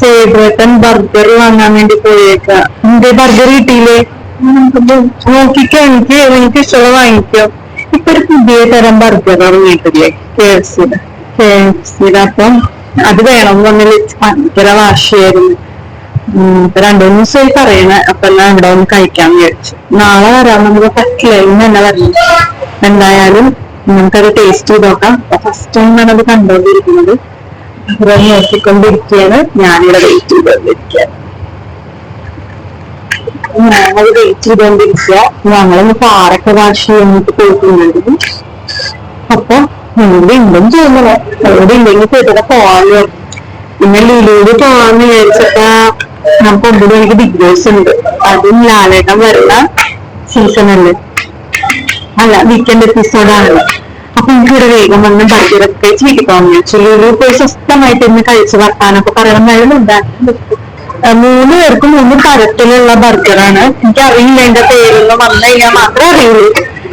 സേബ്രട്ടൻ burger വാങ്ങാൻ വേണ്ടി പോയേക്ക. എന്റെ ബർഗർ കിട്ടിയില്ലേ? നോക്കിക്കോ എനിക്ക് എനിക്ക് ഇഷ്ടമുള്ള വാങ്ങിക്കോ. ഇപ്പൊ ഒരു പുതിയ തരം ബർഗർ ഇറങ്ങിയിട്ടില്ലേ കെ എഫ് സിയുടെ കെ എഫ് സിയുടെ അപ്പം അത് വേണം പറഞ്ഞാൽ ഭയങ്കര വാശിയായിരുന്നു. ഇപ്പൊ രണ്ടു മൂന്ന് ദിവസമായി പറയണ. അപ്പൊ എന്നാ ഇവിടെ ഒന്ന് കഴിക്കാൻ വിചാരിച്ചു. നാളെ വരാൻ നമുക്ക് പറ്റില്ല. ഇന്ന് തന്നെ പറഞ്ഞു എന്തായാലും നമുക്കത് ടേസ്റ്റ് ചെയ്ത് നോക്കാം. ഫസ്റ്റ് ടൈം ആണ് അത് കണ്ടുകൊണ്ടിരിക്കുന്നത്. ഇവിടെ നോക്കിക്കൊണ്ടിരിക്കുകയാണ് ഞാനിവിടെ വെയിറ്റ് ചെയ്തുകൊണ്ടിരിക്കുക ഞങ്ങൾ വെയിറ്റ് ചെയ്തുകൊണ്ടിരിക്കുക ഞങ്ങളൊന്ന് പാറക്ക വാഷ് ചെയ്യാനായിട്ട് പോയിട്ടുണ്ടായിരുന്നു അപ്പൊ ഇവിടെ ഉണ്ടെന്ന് തോന്നുന്നു. അവിടെ ഇല്ലെങ്കിൽ ചേട്ടനെ പോവാന്ന് പിന്നെ ലുലുവിൽ പോവാന്ന് വിചാരിച്ചപ്പോ നമുക്ക് ഒമ്പത് മണിക്ക് ബിഗ് ബോസ് ഉണ്ട്. അതും ലാലേട്ടൻ വരുന്ന സീസൺ അല്ലേ? അല്ല വീക്കെൻഡ് എപ്പിസോഡാണല്ലോ അപ്പൊ എനിക്ക് ഇവിടെ വേഗം വന്ന് ബർഗറൊക്കെ കഴിച്ച് വീട്ടിൽ പോകാൻ വിചാരിച്ചു ലുലു പോയി സ്വസ്ഥമായിട്ട് ഇന്ന് കഴിച്ച് വർത്താനൊക്കെ പറയണമെന്നായിരുന്നു ഉണ്ടായിരുന്നു മൂന്ന് പേർക്ക് മൂന്ന് തരത്തിലുള്ള ബർഗറാണ്. എനിക്ക് അറിയില്ല എന്റെ പേരൊന്നും വന്നു കഴിഞ്ഞാൽ മാത്രമേ അറിയുള്ളൂ.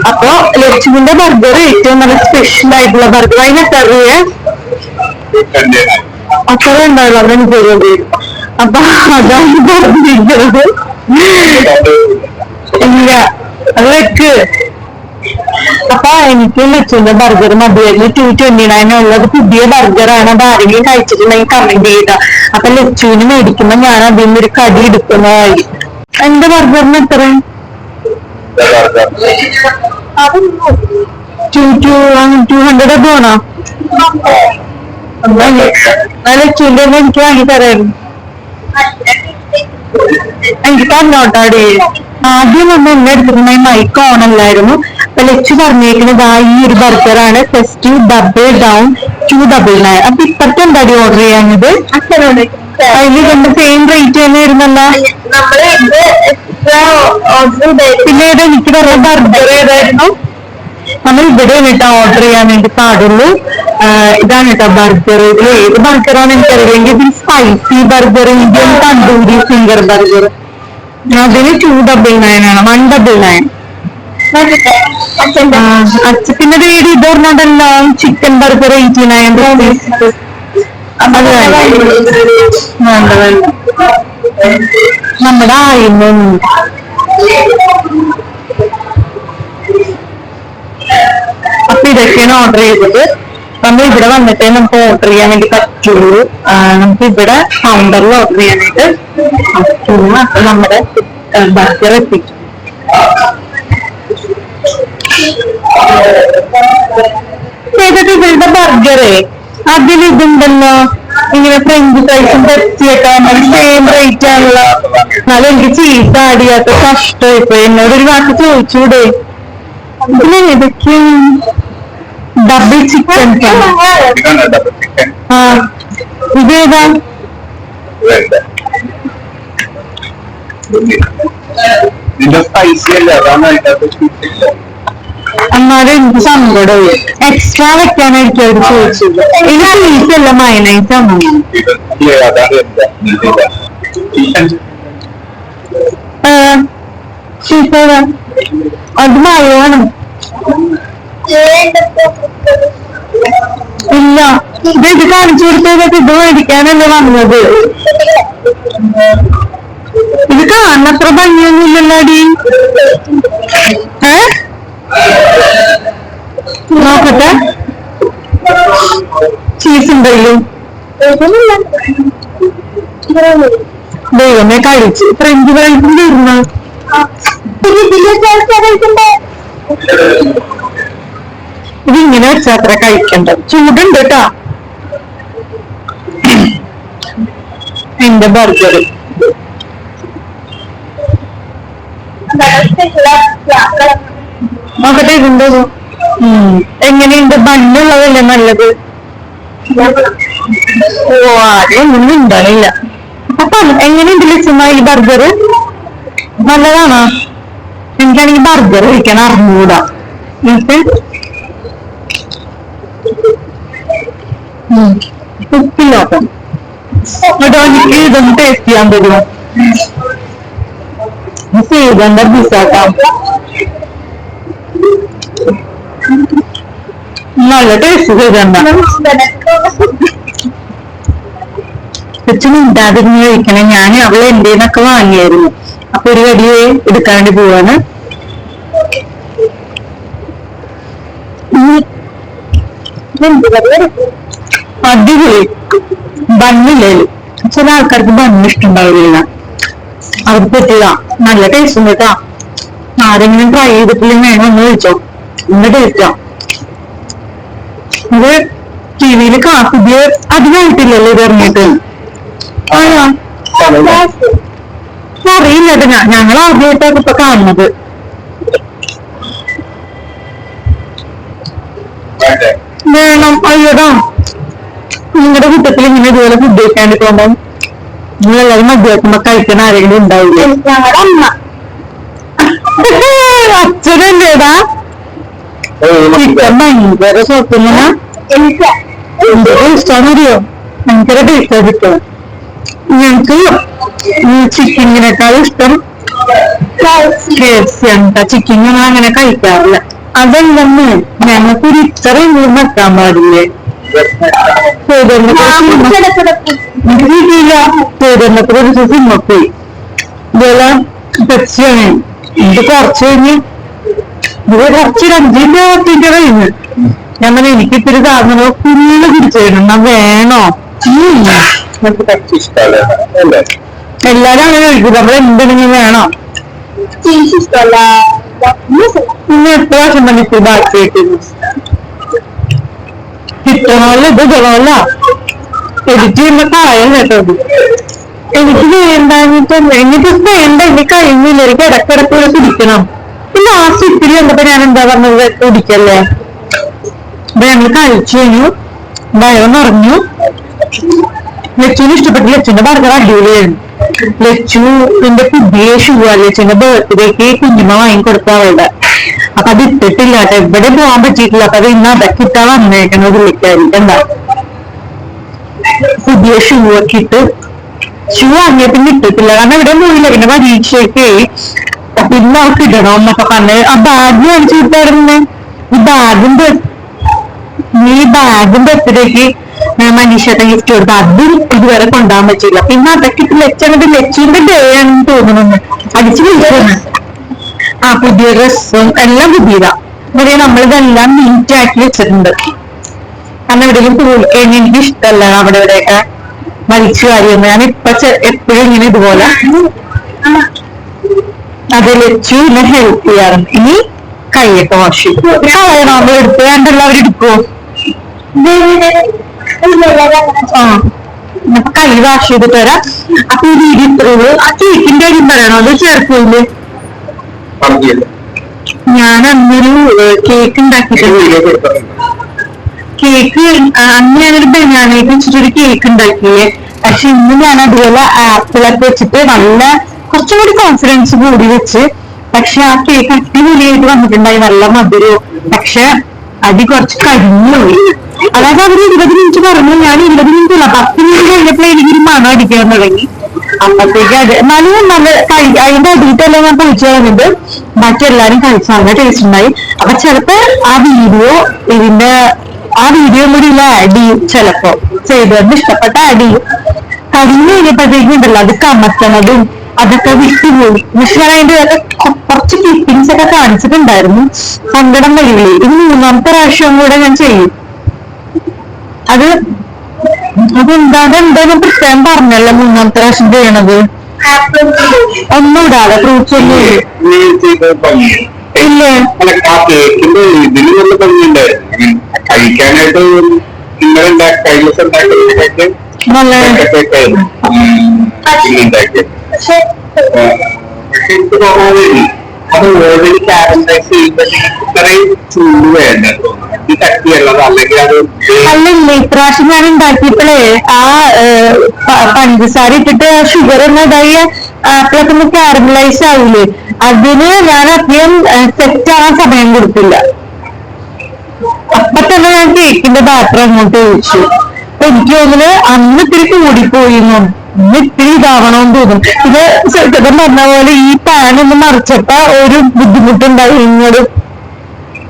അപ്പൊ ലക്ഷ്മിന്റെ ബർഗർ ഏറ്റവും നല്ല സ്പെഷ്യൽ ആയിട്ടുള്ള ബർഗർ. അതിനൊക്കെ അറിയേ അത്ര ഉണ്ടാവില്ല. അവിടെ എനിക്ക് അപ്പൊ അതാണ് പറഞ്ഞിരിക്കുന്നത്. ഇല്ല. അത് വെക്ക്. അപ്പൊ എനിക്ക് ലച്ചുവിന്റെ ബർഗർ മതിയായിരുന്നു ടു ട്വന്റി നയൻ ഉള്ളത് പുതിയ ആണ്. അത് ആരെങ്കിലും കഴിച്ചിട്ടുണ്ടെങ്കിൽ കമന്റ് ചെയ്ത അപ്പൊ ലച്ചുവിന് മേടിക്കുമ്പോ ഞാൻ അതിൽ നിന്ന് ഒരു കടി എടുക്കുന്നതായി എന്റെ ബർഗറിന് എത്ര എനിക്ക് വാങ്ങി തരായിരുന്നു എനിക്ക് തന്നോട്ടാടി. ആദ്യം ഒന്ന് എന്നെ എടുത്തിരുന്ന മൈക്ക് ഓൺ അല്ലായിരുന്നു. അപ്പൊ ലച്ചു പറഞ്ഞേക്കുന്നത് ആ ഈ ഒരു ബർഗറാണ് first double down two double nine അപ്പൊ ഇപ്പത്തെ എന്താടി ഓർഡർ ചെയ്യാഞ്ഞത്? അതിൽ രണ്ട് സെയിം റേറ്റ് തന്നെ വരുന്നല്ല പിന്നെ ഏതാ എനിക്ക് പറഞ്ഞ ബർഗർ ഏതായിരുന്നു? നമ്മൾ ഇവിടെ കേട്ടോ ഓർഡർ ചെയ്യാൻ വേണ്ടി പാടുള്ളൂ. ഇതാണ് കേട്ടോ ബർഗർ ഇതിൽ ഏത് ബർഗറാണ് എനിക്കറിയില്ലെങ്കിൽ ഇതിൽ spicy burger Indian tandoori finger burger അതിന് ടു ഡബിൾ നയൻ ആണ്. വൺ ഡബിൾ നയൻ അച്ഛന്റെ പിന്നെ വീട് ഇത് പറഞ്ഞിട്ടല്ലോ chicken burger eighty nine rupees അത്. വേണ്ട വേണ്ട. വേണ്ട നമ്മുടെ ആയിരുന്നു അപ്പൊ ഇതൊക്കെയാണ് ഓർഡർ ചെയ്തത്. നമ്മൾ ഇവിടെ വന്നിട്ടേ നമുക്ക് ഓർഡർ ചെയ്യാൻ വേണ്ടി പറ്റുള്ളൂ. നമുക്ക് ഇവിടെ കൗണ്ടറിൽ ഓർഡർ ചെയ്യാനായിട്ട് പറ്റുള്ളൂ. അപ്പൊ നമ്മുടെ ബർഗർ എത്തിക്കും. ഇവരുടെ ബർഗറേ അതിൽ ഇതുണ്ടല്ലോ. ഇങ്ങനെ ഫ്രഞ്ച് ഫ്രൈസും പെപ്സിയൊക്കെ സെയിം റേറ്റ് ആണല്ലോ. എന്നാലും എനിക്ക് ചീസ് ആടിയാത്ത കഷ്ടമായിപ്പോയി. എന്നോട് ഒരു വാക്ക് ചോദിച്ചൂടെ? ഏതൊക്കെയാണ് ഡബിൾ ചിക്കൻ ആ. ഇതേതാ സ്പൈസി അല്ല? അതാണ് അതിന്റെ എന്നാലും എനിക്ക് എക്സ്ട്രാ വെക്കാനായിരിക്കും അവർ ചോദിച്ചത്. ഇത് ചീസല്ല മയനൈസ് ചീസ അത് മഴയാണ്. ഇല്ല. ഇത് ഇത് കാണിച്ചു കൊടുത്തതൊക്കെ ഇത് മേടിക്കാനല്ലേ വന്നത്? ഇത് കാണത്ര ഭംഗിയൊന്നുമില്ലല്ലോ അടി ഏ? നോക്കട്ടെ. ചീസ് ഉണ്ടല്ലോ. ദൈവമേ കഴിച്ച്. ഫ്രഞ്ച് ഫ്രൈസ് തീർന്നു ഇതിങ്ങനെ വെച്ചാ അത്ര കഴിക്കണ്ട. ചൂടുണ്ട് കേട്ടാ. എന്റെ ബർഗർ നോക്കട്ടെ. എങ്ങനെയുണ്ട്? ബണ്ണുള്ളതല്ലേ നല്ലത്? ഓ ഒന്നും ഉണ്ടാവില്ല അപ്പൊ എങ്ങനെയുണ്ട് ലക്ഷ്യമായ ഈ ബർഗർ നല്ലതാണോ? എനിക്കാണെങ്കിൽ ബർഗർ കഴിക്കാൻ അറിഞ്ഞൂടാ. ഇതൊന്ന് ടേസ്റ്റ് ചെയ്യാൻ തരുമോ? നല്ല ടേസ്റ്റ് ചെയ്തണ്ട കൊച്ചു മിണ്ടാതിരുന്ന് കഴിക്കണം. ഞാൻ അവളെ എന്റെ നിന്നൊക്കെ വാങ്ങിയായിരുന്നു. അപ്പൊ ഒരു കടി എടുക്കാണ്ട് പോവാണ്. അടിപൊളി. ബണ്ണില്ലേ? ചില ആൾക്കാർക്ക് ബണ്ണ് ഇഷ്ടമുണ്ടാവില്ല. അവർക്ക് പറ്റില്ല. നല്ല ടേസ്റ്റ് ഉണ്ട് കേട്ടാ. ആരെങ്കിലും ട്രൈ ചെയ്തിട്ടില്ലെങ്കിൽ വേണം ഒന്ന് വിളിച്ചോ ഇന്ന് ടേസ്റ്റാ ഇത് ടി വിയിൽ കാക്കുതിയ അധികമായിട്ടില്ലല്ലോ ഇത് ഇറങ്ങിയിട്ട് അറിയില്ല ഞങ്ങൾ ആദ്യമായിട്ടാണ് ഇപ്പൊ കാണുന്നത്. വേണം അയ്യോടാ. നിങ്ങളുടെ കൂട്ടത്തിൽ ഇങ്ങനെ ഇതുപോലെ ഫുഡ് കഴിക്കാണ്ട് പോകുമ്പോ നിങ്ങളെല്ലാവരും മദ്യക്കുമ്പോ കഴിക്കുന്ന ആരെങ്കിലും ഉണ്ടാവില്ല അച്ഛനല്ലേടാ ഭയങ്കര സോപ്പിങ്ങനെ എനിക്ക് ഭയങ്കര ടേസ്റ്റാ ചിക്കൻ ഞങ്ങക്ക് ഇഷ്ടം കെ എഫ് സി ആണ് ചിക്കൻ ഞങ്ങൾ അങ്ങനെ കഴിക്കാറില്ല. അതല്ലെന്ന് ഞങ്ങൾക്ക് ഒരു ഇത്രയും വെക്കാൻ പാടില്ലേ? കിട്ടിയില്ല. പേരെണ്ണത്തിൽ ഒരു സിനിമ പോയി ഇതുപോലെ പെപ്സിയാണ് ഇത് കുറച്ച് കഴിഞ്ഞ് ഇത് കുറച്ച് രണ്ടിന്റെ പത്തിന്റെ കഴിഞ്ഞ്. ഞാൻ പറഞ്ഞു എനിക്ക് ഇത്തിരി സാധനങ്ങൾ ഫുള്ള് തിരിച്ചു തരണം വേണോ? എല്ലാരും അങ്ങനെ കഴിക്കും നമ്മൾ എന്തെങ്കിലും വേണോ? ഇന്ന് എത്ര വർഷം നമുക്ക് ബാക്കി കിട്ടുന്നു കിട്ടണമല്ലോ ഇത് ഗുണമല്ല എഡിറ്റ് ചെയ്യുമ്പോ കായം കേട്ടോ എനിക്ക് വേണ്ടാഞ്ഞിട്ട് എനിക്ക് വേണ്ട എനിക്ക് കഴിഞ്ഞില്ല. എനിക്ക് ഇടക്കിടക്ക് കൂടെ കുടിക്കണം. പിന്നെ ലാസ്റ്റ് ഇത്തിരി കണ്ടപ്പോ ഞാൻ എന്താ പറഞ്ഞത്? കുടിക്കല്ലേ? അപ്പൊ ഞങ്ങൾ കഴിച്ചു കഴിഞ്ഞു. നിറഞ്ഞു ലച്ചുവിന് ഇഷ്ടപ്പെട്ട ലച്ചുവിന്റെ ബർഗർ അടിപൊളിയായിരുന്നു. ലച്ചു എന്റെ പുതിയ ഷൂ ലച്ചുവിന്റെ ബർത്ത്ഡേക്ക് കുഞ്ഞുമ വാങ്ങിക്കൊടുത്ത അവളുടെ. അപ്പൊ അത് ഇട്ടിട്ടില്ല എവിടെ പോകാൻ പറ്റിയിട്ടില്ല. അപ്പൊ അത് ഇന്ന് അതൊക്കെ ഇട്ടാ വന്നേക്കണത് എന്താ പുതിയ ഷൂ ഒക്കെ ഇട്ട് ഷൂ പിന്നെ ഇട്ടിട്ടില്ല. കാരണം ഇവിടെ പോയില്ല. പിന്നെ പരീക്ഷയ്ക്ക് പിന്നെ അവർക്ക് ഇടണം എന്നൊക്കെ പറഞ്ഞ്. ആ ബാഗ് കാണിച്ചു വിട്ടായിരുന്നു ഈ ഈ ബാഗും ബർത്ത്ഡേക്ക് മനീഷത്തെ ഗിഫ്റ്റ് കൊടുത്തു അതും ഇതുവരെ കൊണ്ടുപോകാൻ പറ്റില്ല പിന്നെ അതൊക്കെ ഇട്ട് ലച്ചങ്ങട്ട് ലച്ചിന്റെ ഡേ ആണെന്ന് തോന്നുന്നു അടിച്ചു വിളിക്കുന്നു ആ പുതിയ ഡ്രസ്സും എല്ലാം പുതിയതാ. ഇവിടെ നമ്മളിതെല്ലാം നീറ്റ് ആക്കി വെച്ചിട്ടുണ്ട്. കാരണം എവിടെയും കഴിഞ്ഞാൽ എനിക്ക് ഇഷ്ടമല്ല അവിടെ ഇവിടെയൊക്കെ മരിച്ചു കാര്യമൊന്നും. ഞാൻ ഇപ്പൊ എപ്പോഴും ഇങ്ങനെ ഇതുപോലെ. അത് ലച്ചു എന്നെ ഹെൽപ്പ് ചെയ്യാറുണ്ട്. ഇനി കൈയൊക്കെ വാഷ് ചെയ്യും. നമ്മൾ എടുത്ത് വേണ്ടെല്ലാവരും എടുക്കുവോ? അപ്പൊ കൈ വാഷ് ചെയ്തിട്ട് വരാം അപ്പൊ ഈ രീതി ഇത്രയുള്ളൂ ആ കേക്കിന്റെ കാര്യം പറയണോ അത് ചേർക്കൂല്ലേ ഞാൻ അന്നൊരു കേക്ക് ഉണ്ടാക്കിയിട്ടുണ്ട് കേക്ക് അന്ന് ഞാനൊരു ബനാനയൊക്കെ വെച്ചിട്ടൊരു കേക്ക് ഉണ്ടാക്കിയേ പക്ഷെ ഇന്ന് ഞാൻ അതുപോലെ ആപ്പിളൊക്കെ വെച്ചിട്ട് നല്ല കുറച്ചും കൂടി കോൺഫിഡൻസ് കൂടി വെച്ച് പക്ഷെ ആ കേക്ക് അടിപൊളിയായിട്ട് വന്നിട്ടുണ്ടായി നല്ല മധുരവും. പക്ഷെ അടി കുറച്ച് കരിഞ്ഞു അതായത് അവർ ഇരുപത് മിനിറ്റ് പറഞ്ഞു ഞാൻ ഇരുപത് മിനിറ്റ് അല്ല പത്ത് മിനിറ്റ് കഴിഞ്ഞപ്പോൾ എനിക്കൊരു മണം അടിക്കാൻ തുടങ്ങി. അപ്പത്തേക്ക് അത് നല്ല നല്ല കഴി അതിന്റെ അടിയിട്ടല്ല ഞാൻ കഴിച്ചു കഴിഞ്ഞിട്ട് എല്ലാരും കഴിച്ചു നല്ല ടേസ്റ്റ് ഉണ്ടായി. അപ്പൊ ചിലപ്പോ ആ വീഡിയോ ഇതിന്റെ ആ വീഡിയോ കൂടി ഇല്ല ആഡ് ചെയ്യും ചിലപ്പോ. ചെയ്തവർക്ക് ഇഷ്ടപ്പെട്ട ആഡ് ചെയ്യും കഴിഞ്ഞു കഴിഞ്ഞപ്പോഴത്തേക്കും ഉണ്ടല്ലോ അത് കമത്തണതും അതൊക്കെ വിട്ടുപോയി. പക്ഷെ ഞാൻ അതിന്റെ കുറച്ച് ക്ലിപ്പിങ്സ് ഒക്കെ കാണിച്ചിട്ടുണ്ടായിരുന്നു. സങ്കടം വരില്ലേ? ഇത് മൂന്നാമത്തെ പ്രാവശ്യം കൂടെ ഞാൻ ചെയ്യും. അത് അതെന്താണ് അതെന്താന്ന് പ്രത്യേകം പറഞ്ഞല്ലോ മൂന്നാമത്തെ പ്രാവശ്യം ചെയ്യണത്. ഒന്നും ഇടാതെ ഫ്രൂട്ട്സ് ഒന്നും ഇല്ല. കഴിക്കാനായിട്ട് അത് ഓൾറെഡി ചെയ്യുമ്പോഴത്തേക്ക് ഇത്രയും ചൂട് വേണ്ട അല്ലെങ്കിൽ ഇപ്രാവശ്യം ഞാൻ ഉണ്ടാക്കിയപ്പോഴേ ആ പഞ്ചസാര ഇട്ടിട്ട് ഷുഗർ ഒന്ന് ഇതായി ആപ്പിളൊക്കെ ഒന്ന് കാരമലൈസ് ആവില്ലേ അതിന് ഞാൻ അധികം സെറ്റ് ആവാൻ സമയം കൊടുത്തില്ല. അപ്പൊ തന്നെ ഞാൻ കേക്കിന്റെ ബാറ്റർ അങ്ങോട്ട് ഒഴിച്ചു. അപ്പൊ എനിക്ക് തോന്നുന്നു അന്ന് ഇത്തിരി കൂടിപ്പോയി ഇന്ന് ഇത്തിരി ഇതാവണമെന്ന് തോന്നും ഇത് സത്യം പറഞ്ഞ പോലെ ഈ പാൻ ഒന്ന് മറിച്ചപ്പോ ഒരു ബുദ്ധിമുട്ടുണ്ടായി ഇങ്ങോട്ട്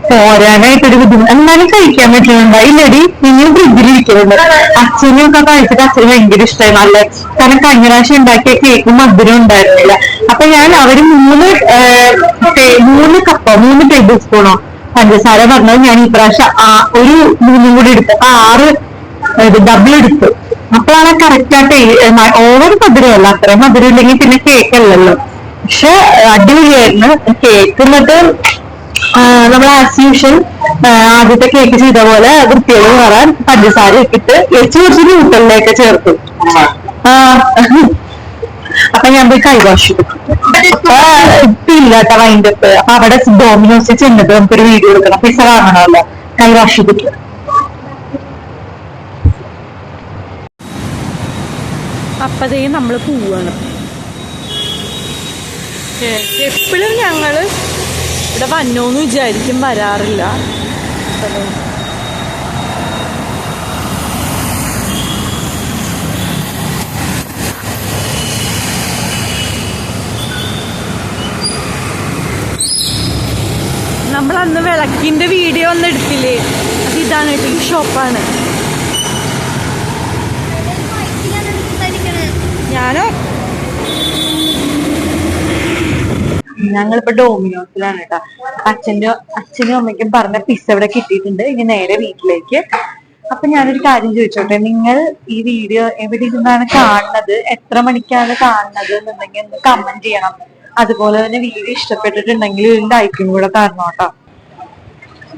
പോരാനായിട്ടൊരു ബുദ്ധിമുട്ട്. എന്നാലും കഴിക്കാൻ പറ്റുന്നുണ്ട്. ഇല്ലടി നിങ്ങൾ ഫ്രിഡ്ജിൽ ഇരിക്കുന്നുണ്ട് അച്ഛനും ഒക്കെ കഴിച്ചിട്ട് അച്ഛന് ഭയങ്കര ഇഷ്ടമായി നല്ല കാരണം കഴിഞ്ഞ പ്രാവശ്യം ഉണ്ടാക്കിയ കേക്ക് മധുരം ഉണ്ടായിരുന്നില്ല. അപ്പൊ ഞാൻ അവർ മൂന്ന് മൂന്ന് കപ്പോ മൂന്ന് ടേബിൾ സ്പൂണോ പഞ്ചസാര പറഞ്ഞത് ഞാൻ ഈ പ്രാവശ്യം ഒരു മൂന്നും കൂടി എടുത്തു ആറ് ഡബിൾ എടുത്തു. അപ്പോഴാണ് കറക്റ്റ് ആ ഓവർ മധുരമല്ല അത്രയും മധുരം ഇല്ലെങ്കിൽ പിന്നെ കേക്ക് അല്ലല്ലോ. പക്ഷെ അടിപൊളിയായിരുന്നു. കേക്ക് എന്നിട്ട് നമ്മൾ ആസ് യൂഷ്വൽ ആദ്യത്തെ കേക്ക് ചെയ്ത പോലെ വൃത്തിയോട് മാറാൻ പഞ്ചസാര ഇട്ടിട്ട് എച്ചു കുറച്ച് ന്യൂട്ടലിലേക്ക് ചേർത്തു. ആ, അപ്പൊ ഞാൻ പോയി കൈവാഷ് ഇല്ലാട്ട വൈൻഡ് അപ്പ് അപ്പൊ അവിടെ ഡോമിനോസ് ചെന്നത് നമുക്കൊരു വീഡിയോ എടുക്കണം. പിസ വാങ്ങണമല്ലോ. ചെയ്തിട്ട് അപ്പതേ നമ്മൾ പോവാണ്. എപ്പോഴും ഞങ്ങൾ ഇവിടെ വന്നോന്ന് വിചാരിക്കും വരാറില്ല. നമ്മൾ അന്ന് വിളക്കിന്റെ വീഡിയോ ഒന്നും എടുത്തില്ലേ? അത് ഇതാണ് കേട്ടോ ഈ ഷോപ്പാണ്. ഞാനോ ഞങ്ങളിപ്പോ ഡോമിനോസിലാണ് കേട്ടോ. അച്ഛന്റെ അച്ഛനും അമ്മയ്ക്കും പറഞ്ഞ പിസ്സ ഇവിടെ കിട്ടിയിട്ടുണ്ട്. ഇനി നേരെ വീട്ടിലേക്ക്. അപ്പൊ ഞാനൊരു കാര്യം ചോദിച്ചോട്ടെ? നിങ്ങൾ ഈ വീഡിയോ എവിടെ ഇരുന്നാണ് കാണുന്നത്? എത്ര മണിക്കാണ് കാണുന്നത് എന്നുണ്ടെങ്കിൽ ഒന്ന് കമന്റ് ചെയ്യണം. അതുപോലെ തന്നെ വീഡിയോ ഇഷ്ടപ്പെട്ടിട്ടുണ്ടെങ്കിൽ ഒരു ലൈക്കും കൂടെ തരണം കേട്ടോ.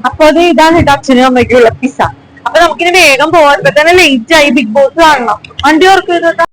അപ്പൊ അത് ഇതാണ് കേട്ടോ അച്ഛനും അമ്മയ്ക്കും ഉള്ള പിസ്സ അപ്പൊ നമുക്കിനി വേഗം പോകാൻ തന്നെ ലേറ്റ് ആയി. ബിഗ് ബോസ് കാണണം. വണ്ടി ഓർക്കുക